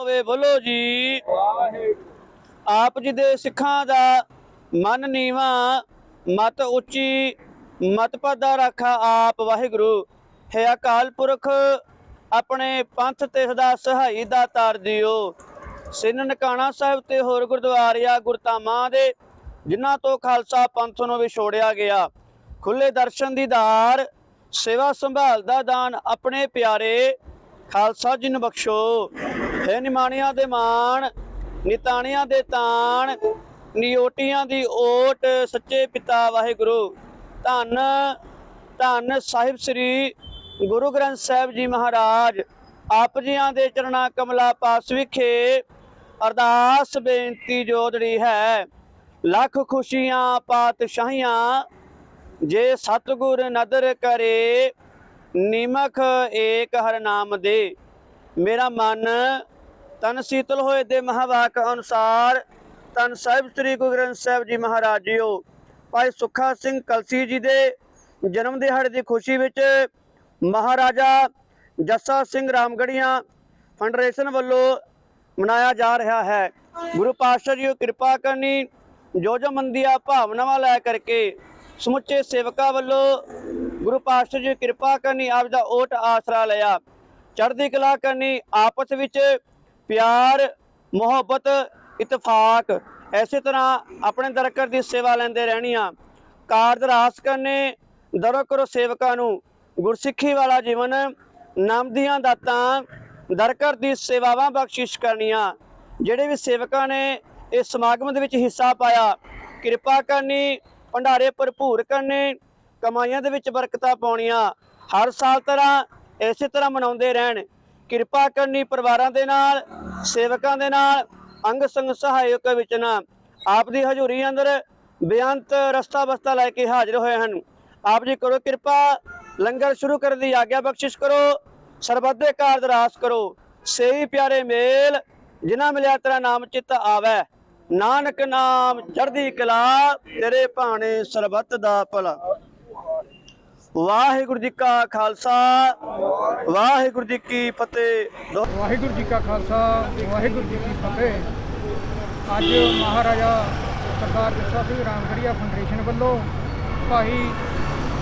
ਹੋਵੇ ਬੋਲੋ ਜੀ। ਆਪ ਜੀ ਦੇ ਸਿੱਖਾਂ ਦਾ ਮਨ ਨੀਵਾ, ਮਤ ਉੱਚੀ, ਮਤ ਪਦਾ ਰੱਖਾ ਆਪ ਵਾਹਿਗੁਰੂ। ਹੈ ਅਕਾਲ ਪੁਰਖ, ਆਪਣੇ ਪੰਥ ਤੇ ਸਦਾ ਸਹਾਈ ਦਾ ਤਾਰ ਦਿਓ। ਸਿਨ ਨਕਾਣਾ ਸਾਹਿਬ ਤੇ ਹੋਰ ਗੁਰਦੁਆਰਿਆ ਗੁਰਤਾਮਾਂ ਦੇ, ਜਿਨ੍ਹਾਂ ਤੋਂ ਖਾਲਸਾ ਪੰਥ ਨੂੰ ਵਿਛੋੜਿਆ ਗਿਆ। ਖੁੱਲੇ ਦਰਸ਼ਨ ਦੀ ਦੀਦਾਰ ਸੇਵਾ ਸੰਭਾਲ ਦਾ ਦਾਨ ਆਪਣੇ ਪਿਆਰੇ ਖਾਲਸਾ ਜੀ ਨੂੰ ਬਖਸ਼ੋ। ਹੈ ਨਿਮਾਣਿਆਂ ਦੇ ਮਾਣ, ਨਿਤਾਣਿਆਂ ਦੇ ਤਾਣ ਨਿਓਟੀਆਂ ਦੀ ਓਟ, ਸੱਚੇ ਪਿਤਾ ਵਾਹਿਗੁਰੂ। ਧੰਨ ਧੰਨ ਸਾਹਿਬ ਸ੍ਰੀ ਗੁਰੂ ਗ੍ਰੰਥ ਸਾਹਿਬ ਜੀ ਮਹਾਰਾਜ। ਆਪ ਜੀਆਂ ਦੇ ਚਰਣਾ ਕਮਲਾ ਪਾਸ ਵਿਖੇ ਅਰਦਾਸ ਬੇਨਤੀ ਜੋਦੜੀ ਹੈ। ਲੱਖ ਖੁਸ਼ੀਆਂ, ਪਾਤਸ਼ਾਹੀਆਂ ਜੇ ਸਤਿਗੁਰ ਨਦਰ ਕਰੇ, ਨਿਮਖ ਏਕ ਹਰ ਨਾਮ ਦੇ। ਮੇਰਾ ਮਨ ਤਨ ਸੀਤਲ ਹੋਏ ਦੇ ਮਹਾਵਾਕ ਅਨੁਸਾਰ, ਤਨ ਸਾਹਿਬ ਸ੍ਰੀ ਗੁਰੂ ਗ੍ਰੰਥ ਸਾਹਿਬ ਜੀ ਮਹਾਰਾਜ ਜੀਓ ਭਾਈ ਸੁੱਖਾ ਸਿੰਘ ਕਲਸੀ ਜੀ ਦੇ ਜਨਮ ਦਿਹਾੜੇ ਦੀ ਖੁਸ਼ੀ ਵਿੱਚ ਮਹਾਰਾਜਾ ਜੱਸਾ ਸਿੰਘ ਰਾਮਗੜੀਆਂ ਫੰਡਰੇਸ਼ਨ ਵੱਲੋਂ ਮਨਾਇਆ ਜਾ ਰਿਹਾ ਹੈ। ਗੁਰੂ ਪਾਤਸ਼ਾਹ ਜੀ ਕਿਰਪਾ ਕਰਨੀ, ਜੋ ਜੋ ਮੰਦੀਆਂ ਭਾਵਨਾਵਾਂ ਲੈ ਕਰਕੇ ਸਮੁੱਚੇ ਸੇਵਕਾਂ ਵੱਲੋਂ ਗੁਰੂ ਪਾਤਸ਼ਾਹ ਜੀ ਕਿਰਪਾ ਕਰਨੀ ਆਪ ਦਾ ਓਟ ਆਸਰਾ ਲਿਆ। ਚੜ੍ਹਦੀ ਕਲਾ ਕਰਨੀ ਆਪਸ ਵਿੱਚ ਪਿਆਰ, ਮੁਹੱਬਤ, ਇਤਫਾਕ ਐਸੇ ਤਰ੍ਹਾਂ ਆਪਣੇ ਦਰਕਰ ਦੀ ਸੇਵਾ ਲੈਂਦੇ ਰਹਿਣੀਆਂ। ਕਾਰਜ ਰਾਸ ਕਰਨੇ ਦਰੋ ਕਰੋ ਸੇਵਕਾਂ ਨੂੰ। ਗੁਰਸਿੱਖੀ ਵਾਲਾ ਜੀਵਨ ਨਾਮ ਦੀਆਂ ਦਾਤਾਂ ਦਰਕਰ ਦੀ ਸੇਵਾਵਾਂ ਬਖਸ਼ਿਸ਼ ਕਰਨੀਆਂ। ਜਿਹੜੇ ਵੀ ਸੇਵਕਾਂ ਨੇ ਇਸ ਸਮਾਗਮ ਦੇ ਵਿੱਚ ਹਿੱਸਾ ਪਾਇਆ, ਕਿਰਪਾ ਕਰਨੀ ਭੰਡਾਰੇ ਭਰਪੂਰ ਕਰਨੇ, ਕਮਾਈਆਂ ਦੇ ਵਿੱਚ ਬਰਕਤਾਂ ਪਾਉਣੀਆਂ। ਹਰ ਸਾਲ ਤਰ੍ਹਾਂ ਇਸੇ ਤਰ੍ਹਾਂ ਮਨਾਉਂਦੇ ਰਹਿਣ। ਕਿਰਪਾ ਕਰਨੀ ਪਰਿਵਾਰਾਂ ਦੇ ਨਾਲ, ਸੇਵਕਾਂ ਦੇ ਨਾਲ, ਅੰਗ ਸੰਗ ਸਹਾਇਕ ਵਿੱਚ ਨਾ। ਆਪ ਦੀ ਹਜ਼ੂਰੀ ਅੰਦਰ ਬੇਅੰਤ ਰਸਤਾ ਬਸਤਾ ਲੈ ਕੇ ਹਾਜ਼ਰ ਹੋਏ ਹਨ। ਆਪ ਜੀ ਕਰੋ ਕਿਰਪਾ, ਲੰਗਰ ਸ਼ੁਰੂ ਕਰਨ ਦੀ ਆਗਿਆ ਬਖਸ਼ਿਸ਼ ਕਰੋ। ਸਰਬੱਤ ਦੇ ਕਾਰਜ ਰਾਸ ਕਰੋ। ਸੇਈ ਪਿਆਰੇ ਮੇਲ, ਜਿਨ੍ਹਾਂ ਮਿਲਿਆ ਤੇਰਾ ਨਾਮ ਚਿੱਤ ਆਵੈ। ਨਾਨਕ ਨਾਮ ਚੜ੍ਹਦੀ ਕਲਾ ਤੇਰੇ ਭਾਣੇ ਸਰਬੱਤ ਦਾ ਭਲਾ। ਵਾਹਿਗੁਰੂ ਜੀ ਕਾ ਖਾਲਸਾ ਵਾਹਿਗੁਰੂ ਜੀ ਕੀ ਫਤਿਹ। ਵਾਹਿਗੁਰੂ ਜੀ ਕਾ ਖਾਲਸਾ ਵਾਹਿਗੁਰੂ ਜੀ ਕੀ ਫਤਿਹ। ਅੱਜ ਮਹਾਰਾਜਾ ਸਰਦਾਰ ਜੱਸਾ ਸਿੰਘ ਰਾਮਗੜੀਆ ਫਾਊਂਡੇਸ਼ਨ ਵੱਲੋਂ ਭਾਈ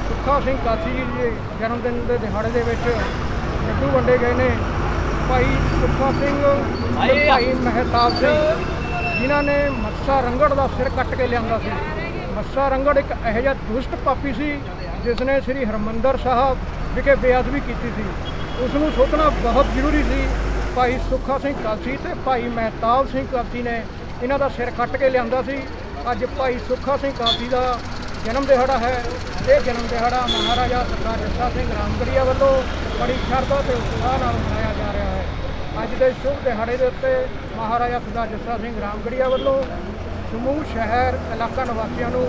ਸੁੱਖਾ ਸਿੰਘ ਕਾਸੀ ਜੀ ਦੇ ਜਨਮ ਦਿਨ ਦੇ ਦਿਹਾੜੇ ਦੇ ਵਿੱਚ ਲੱਡੂ ਵੰਡੇ ਗਏ ਨੇ। ਭਾਈ ਸੁੱਖਾ ਸਿੰਘ ਭਾਈ ਮਹਿਤਾਬ ਸਿੰਘ। ਜਿਨ੍ਹਾਂ ਨੇ ਮੱਸਾ ਰੰਗੜ ਦਾ ਸਿਰ ਕੱਟ ਕੇ ਲਿਆਂਦਾ ਸੀ। ਮੱਸਾ ਰੰਗੜ ਇੱਕ ਇਹੋ ਜਿਹਾ ਦੁਸ਼ਟ ਪਾਪੀ ਸੀ ਜਿਸ ਨੇ ਸ੍ਰੀ ਹਰਮੰਦਰ ਸਾਹਿਬ ਵਿਖੇ ਬੇਅਦਬੀ ਕੀਤੀ ਸੀ। ਉਸ ਨੂੰ ਸੋਧਣਾ ਬਹੁਤ ਜ਼ਰੂਰੀ ਸੀ, ਭਾਈ ਸੁੱਖਾ ਸਿੰਘ ਕਾਲਸੀ ਤੇ ਭਾਈ ਮਹਿਤਾਬ ਸਿੰਘ ਕਾਲਸੀ ਨੇ ਇਹਨਾਂ ਦਾ ਸਿਰ ਕੱਟ ਕੇ ਲਿਆਂਦਾ ਸੀ। ਅੱਜ ਭਾਈ ਸੁੱਖਾ ਸਿੰਘ ਕਾਲਸੀ ਦਾ ਜਨਮ ਦਿਹਾੜਾ ਹੈ। ਇਹ ਜਨਮ ਦਿਹਾੜਾ ਮਹਾਰਾਜਾ ਸਰਦਾਰ ਜੱਸਾ ਸਿੰਘ ਰਾਮਗੜੀਆ ਵੱਲੋਂ ਬੜੀ ਸ਼ਰਧਾ ਤੇ ਉਤਸ਼ਾਹ ਨਾਲ ਮਨਾਇਆ ਜਾ ਰਿਹਾ ਹੈ। ਅੱਜ ਦੇ ਸ਼ੁਭ ਦਿਹਾੜੇ ਦੇ ਉੱਤੇ ਮਹਾਰਾਜਾ ਸਰਦਾਰ ਜੱਸਾ ਸਿੰਘ ਰਾਮਗੜੀਆ ਵੱਲੋਂ ਸਮੂਹ, ਸ਼ਹਿਰ, ਇਲਾਕਾ ਨਿਵਾਸੀਆਂ ਨੂੰ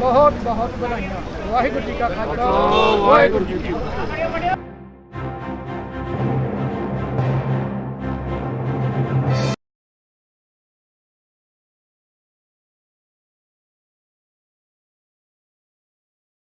ਬਹੁਤ ਬਹੁਤ ਵਧਾਈਆਂ। ਵਾਹਿਗੁਰੂ ਜੀ ਕਾ ਖਾਲਸਾ। ਵਾਹਿਗੁਰੂ ਜੀ ਕੀ